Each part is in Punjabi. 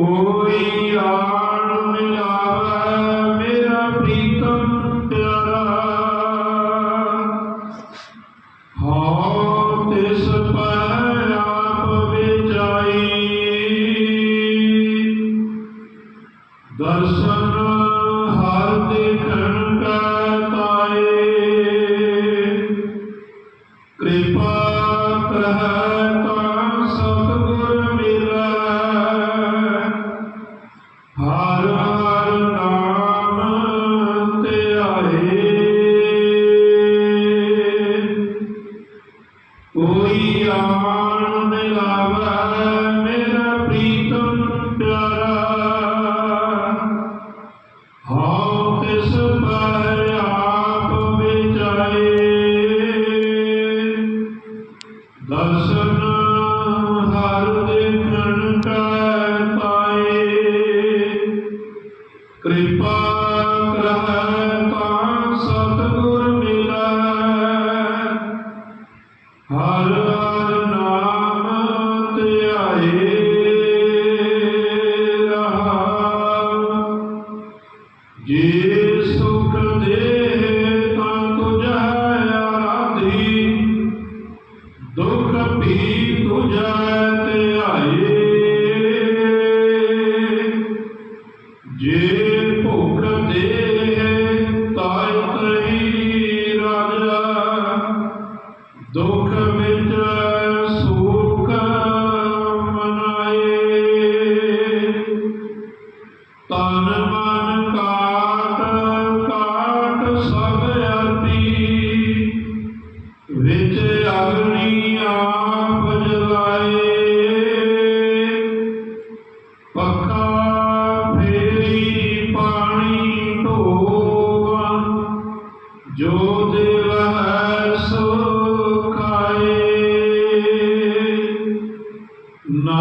Oh, yeah. कृपा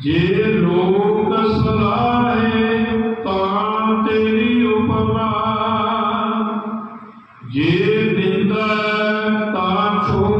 ਜੇ ਲੋਕ ਸਲਾਹੇ ਤਾਂ ਤੇਰੀ ਉਪਮਾ। ਜੇ ਨਿੰਦਾ ਤਾਂ ਛੋ